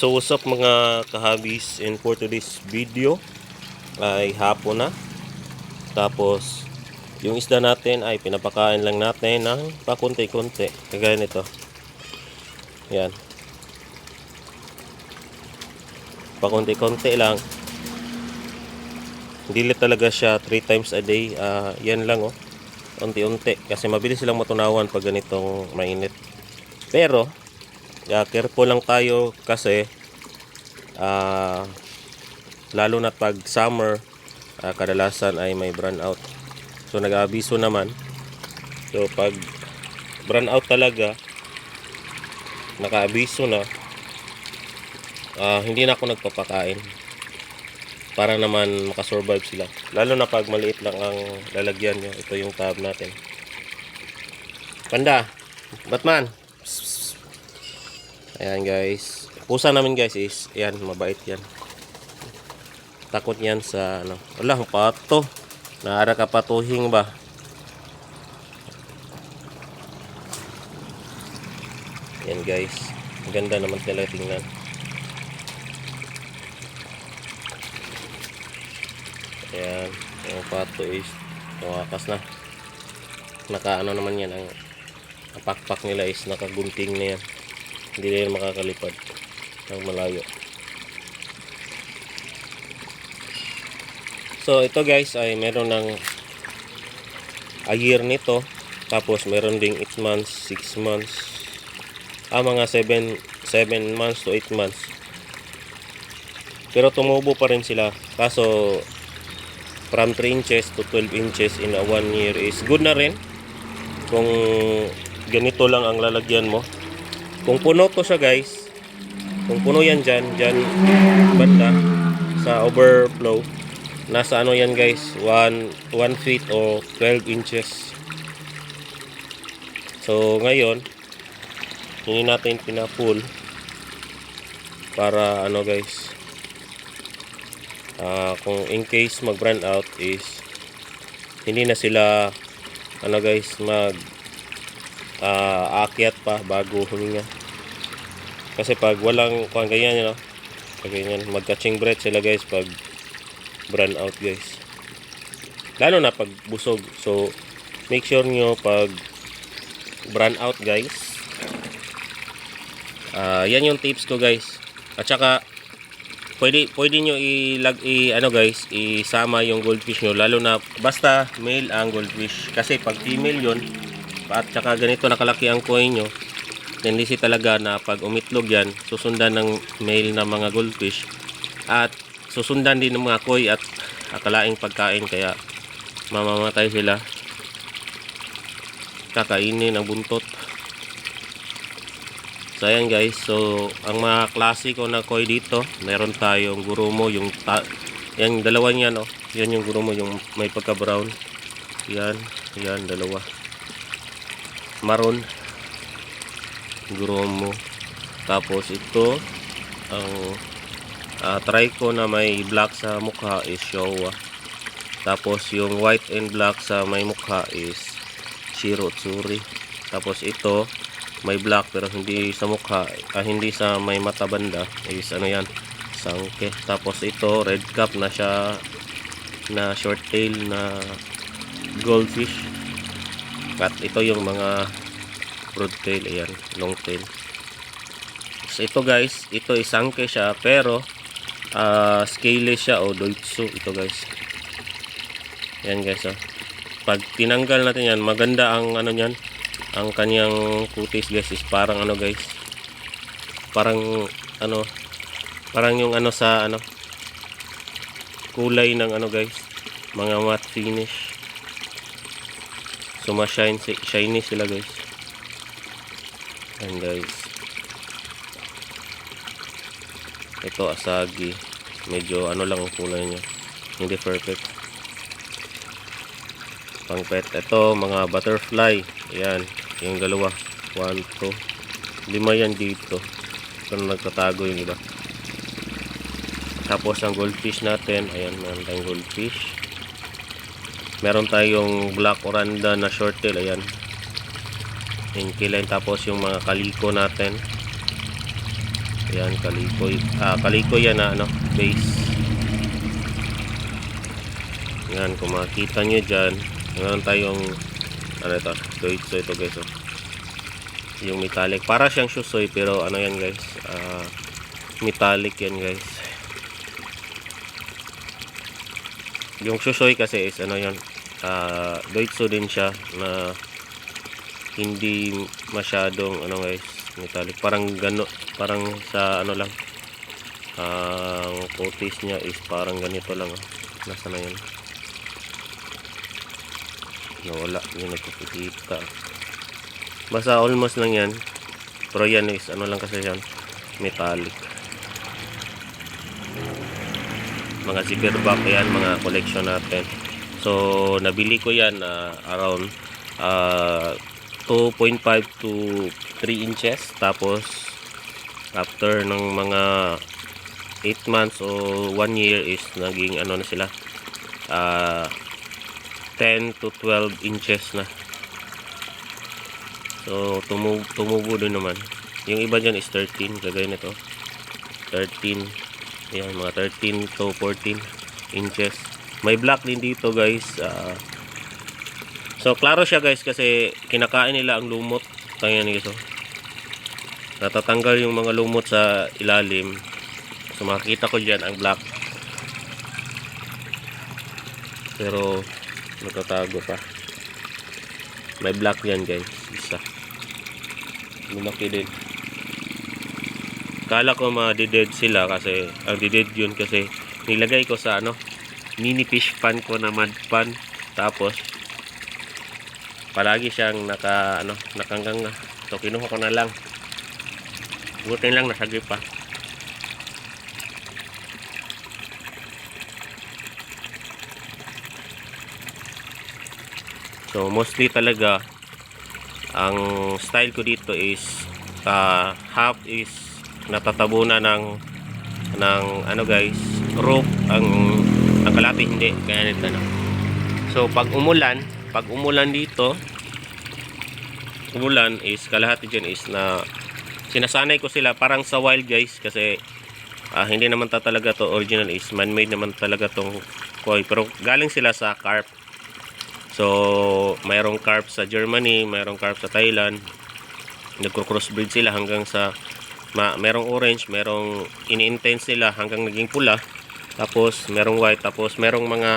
So what's up mga kahabis and for today's video ay hapon na. Tapos yung isda natin ay pinapakain lang natin ng pakunti-kunti. Kagaya nito. Yan. Pakunti-kunti lang. Hindi talaga siya 3 times a day. Ah, yan lang oh. Unti-unti. Kasi mabilis silang matunawan pag ganitong mainit. Pero, Yeah, careful lang tayo kasi ah lalo na pag summer ah, kadalasan ay may brown out. So nag-aabiso naman. So pag brown out talaga naka-abiso na ah, hindi na ako nagpapakain para naman makasurvive sila. Lalo na pag maliit lang ang lalagyan nyo. Ito yung tab natin. Panda! Batman! Ayan guys. Pusa namin guys is, ayan, mabait yan. Takot yan sa, ano. Wala, pato. Naara ka patuhing ba? Ayan guys. Ganda naman sila tingnan. Ayan. Yung pato is, tumakas na. Naka ano naman yan, ang, ang pakpak nila is nakagunting na yan hindi na yan makakalipad ng malayo. So ito guys ay meron ng a year nito. Tapos meron ding 8 months 6 months. Ah mga 7 7 months to 8 months. Pero tumubo pa rin sila. Kaso from 3 inches to 12 inches in a 1 year is good na rin. Kung ganito lang ang lalagyan mo kung puno to siya guys, kung puno yan dyan, dyan banda sa overflow, nasa ano yan guys, 1, 1 feet o 12 inches. So ngayon, hindi natin pina-full para ano guys, ah, kung in case mag-run out is hindi na sila ano guys mag ah, aakyat pa bago huminga. Kasi pag walang kuan ganyan, you know, pag ganyan, mag-catching breath sila guys pag brown out guys. Lalo na pag busog. So, make sure nyo pag brown out guys. Ah, yan yung tips ko guys. At saka, pwede, pwede nyo ilag, i, ano guys, isama yung goldfish nyo. Lalo na, basta male ang goldfish. Kasi pag female yon at saka ganito nakalaki ang coin nyo. Tendency talaga na pag umitlog yan susundan ng male na mga goldfish. At susundan din ng mga koi at akalaing pagkain kaya mamamatay sila. Kakainin ang buntot. So ayan guys. So ang mga klasiko na koi dito meron tayong gurumo yung ta yan dalawa niyan oh. Yan yung gurumo yung may pagka brown yan yan dalawa maroon. Gromo. Tapos ito ang uh, try ko na may black sa mukha is Showa. Tapos yung white and black sa may mukha is Shiro Tsuri. Tapos ito may black pero hindi sa mukha ah, hindi sa may mata banda is ano yan sangke. Tapos ito red cap na siya na short tail na goldfish at ito yung mga broad tail ayan long tail. So ito guys ito isangke siya pero uh, scaleless siya o doitsu ito guys. Yan guys oh. pag tinanggal natin yan maganda ang ano yan ang kanyang kutis guys is parang ano guys parang ano parang yung ano sa ano kulay ng ano guys mga matte finish so ma-shine shiny sila guys. And guys. Ito asagi. Medyo ano lang ang kulay niya. Hindi perfect. Pang pet. Ito mga butterfly. Ayan yung dalawa. 1, 2 lima yan dito. Ito na nagtatago yung iba. Tapos ang goldfish natin. Ayan meron tayong goldfish meron tayong black oranda na short tail ayan yung kilain tapos yung mga kaliko natin Yan, kalikoy. Ah, kalikoy yan na ano, base. Yan, kung makikita nyo dyan, meron tayong, ano ito, doitso ito guys, oh. Yung metallic. Para siyang shusoy, pero ano yan guys, ah, metallic yan guys. Yung shusoy kasi is ano yan, ah, doitso din siya na hindi masyadong ano guys metallic. Parang gano parang sa ano lang ang coatis niya is parang ganito lang. Oh. nasa na yun? Nawala yun nagkikita basta almost lang yan. Pero yan is ano lang kasi yan metallic. Mga zipperback yan mga collection natin so nabili ko yan ah, around ah, 2.5 to 3 inches. Tapos after ng mga 8 months o 1 year is naging ano na sila ah 10 to 12 inches na. So tumubo, tumubo din naman. Yung iba dyan is 13 kagaya nito. 13 yan mga 13 to 14 inches may black din dito guys ah So, klaro siya guys kasi kinakain nila ang lumot. Kaya guys oh. Natatanggal yung mga lumot sa ilalim. So, makikita ko dyan ang black. Pero, natatago pa. May black yan guys. Isa. Lumaki din. Kala ko ma-dead sila kasi, ang dead yun kasi nilagay ko sa ano, mini fish pan ko na mud pan. Tapos, palagi siyang naka ano nakanggang na. So kinuha ko na lang. Buti lang nasagip pa. So mostly talaga ang style ko dito is uh, half is natatabunan ng ng ano guys rope. Ang ang kalati hindi. Kaya nito na so pag umulan pag umulan dito umulan is kalahati dyan is na sinasanay ko sila parang sa wild guys kasi ah, hindi naman ta talaga to original is man made naman talaga tong koi. Pero galing sila sa carp. So mayroong carp sa Germany mayroong carp sa Thailand. Nagko-crossbreed sila hanggang sa ma merong orange merong ini-intense sila hanggang naging pula tapos merong white tapos merong mga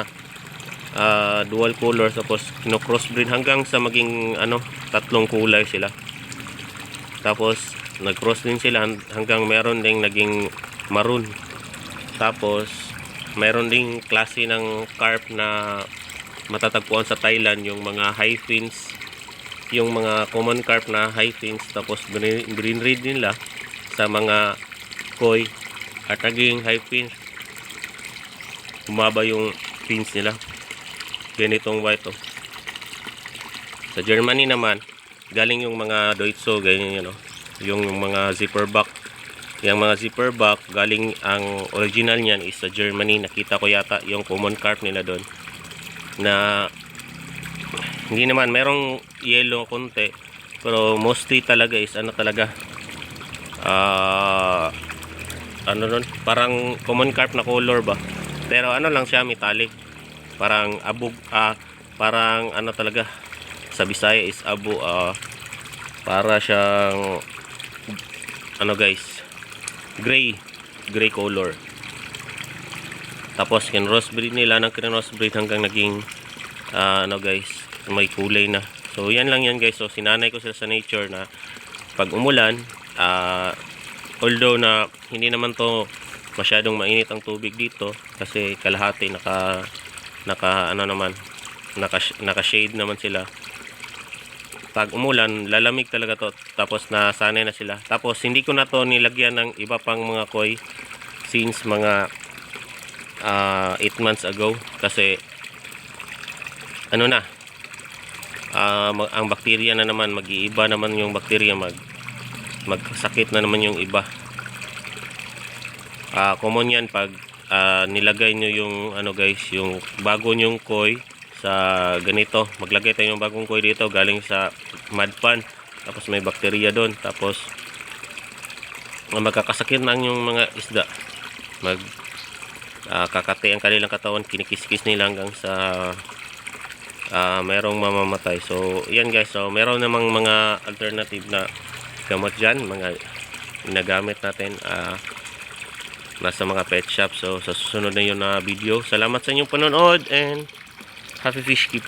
ah, dual color tapos kino crossbreed hanggang sa maging ano tatlong kulay sila. Tapos nag cross din sila han- hanggang meron ding naging maroon. Tapos meron ding klase ng carp na matatagpuan sa Thailand yung mga high fins yung mga common carp na high fins tapos brin- brinread nila sa mga koi at naging high fins humaba yung fins nila ganitong white oh. Sa Germany naman, galing yung mga Deutsche, ganyan yun, oh. yung, yung mga zipperback. Yung mga zipperback, galing ang original niyan is sa Germany. Nakita ko yata yung common carp nila doon. Na hindi naman, merong yellow konti. Pero mostly talaga is ano talaga. Ah ano nun? Parang common carp na color ba? Pero ano lang siya, metallic. Parang abog, ah, parang ano talaga, sa Bisaya is abo ah, para siyang ano guys gray gray color. Tapos kin crossbreed nila ng crossbreed hanggang naging ah, ano guys may kulay na. So yan lang yan guys. So sinanay ko sila sa nature na pag umulan ah, although na hindi naman to masyadong mainit ang tubig dito kasi kalahati naka naka ano naman naka, naka shade naman sila pag umulan, lalamig talaga to. Tapos nasanay na sila. Tapos hindi ko na to nilagyan ng iba pang mga koi since mga 8 months ago kasi ano na ah, mag- ang bakterya na naman mag-iiba naman yung bakterya mag magsakit na naman yung iba Ah, common yan pag ah, nilagay nyo yung ano guys yung bago nyong koi sa ganito maglagay tayo ng bagong koi dito galing sa mud pan tapos may bakterya doon tapos magkakasakit na yung mga isda. Mag ah, kakati ang kanilang katawan, kinikis-kis nila hanggang sa ah, merong mamamatay. So, yan guys. So, meron namang mga alternative na gamot dyan. Mga ginagamit natin ah, nasa mga pet shop. So, sa susunod na yun na video. Salamat sa inyong panonood and happy fish keep.